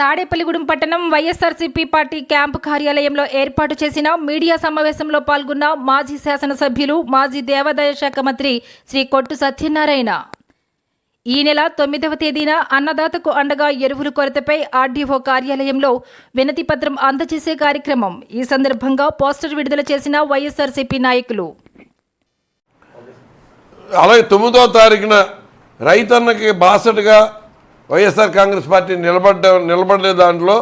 తాడేపల్లిగూడెం పట్టణం YSRCP party camp కార్యాలయంలో ఏర్పాటు చేసిన మీడియా సమావేశంలో పాల్గొన్న మాజీ శాసనసభ్యులు మాజీ దేవాదాయ శాఖ మంత్రి శ్రీ కొట్టు సత్యనారాయణ. ఈ నెల తొమ్మిదవ తేదీన అన్నదాతకు అండగా ఎరువుల కొరతపై ఆర్డీఓ కార్యాలయంలో వినతి పత్రం అందజేసే కార్యక్రమం. ఈ సందర్భంగా పోస్టర్ విడుదల చేసిన వైఎస్ఆర్సీపీ నాయకులు. అలాగే తొమ్మిదో తారీఖున రైతన్నకి బాసటగా వైఎస్ఆర్ కాంగ్రెస్ పార్టీ నిలబడ్డ నిలబడే దాంట్లో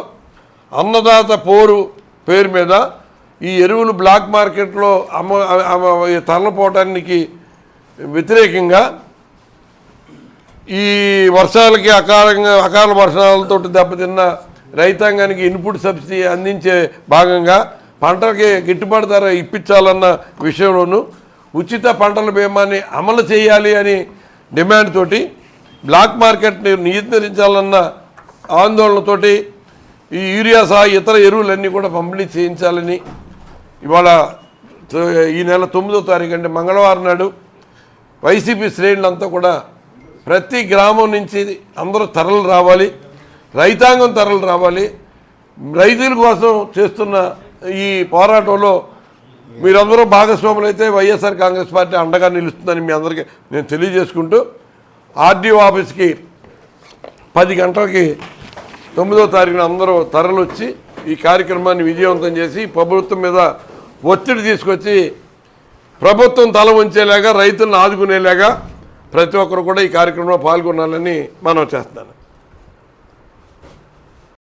అన్నదాత పోరు పేరు మీద ఈ ఎరువులు బ్లాక్ మార్కెట్లో అమ్మ అమ్మ- తరలిపోవటానికి వ్యతిరేకంగా ఈ వర్షాలకి అకాలంగా అకాల వర్షాలతో దెబ్బతిన్న రైతాంగానికి ఇన్పుట్ సబ్సిడీ అందించే భాగంగా పంటలకి గిట్టుబాటు ధర ఇప్పించాలన్న విషయంలోనూ ఉచిత పంటల బీమాని అమలు చేయాలి అని డిమాండ్ తోటి బ్లాక్ మార్కెట్ని నియంత్రించాలన్న ఆందోళనతోటి ఈ యూరియా సహా ఇతర ఎరువులన్నీ కూడా పంపిణీ చేయించాలని ఇవాళ ఈ నెల తొమ్మిదో తారీఖు అంటే మంగళవారం నాడు వైసీపీ శ్రేణులంతా కూడా ప్రతి గ్రామం నుంచి అందరూ తరలు రావాలి రైతాంగం తరలు రావాలి. రైతుల కోసం చేస్తున్న ఈ పోరాటంలో మీరందరూ భాగస్వాములు అయితే వైఎస్ఆర్ కాంగ్రెస్ పార్టీ అండగా నిలుస్తుందని మీ అందరికీ నేను తెలియజేసుకుంటూ ఆర్డీఓ ఆఫీస్కి పది గంటలకి తొమ్మిదో తారీఖున అందరూ తరలొచ్చి ఈ కార్యక్రమాన్ని విజయవంతం చేసి ప్రభుత్వం మీద ఒత్తిడి తీసుకొచ్చి ప్రభుత్వం తల ఉంచేలాగా రైతులను ఆదుకునేలాగా ప్రతి ఒక్కరు కూడా ఈ కార్యక్రమంలో పాల్గొనాలని మనం చేస్తున్నాను.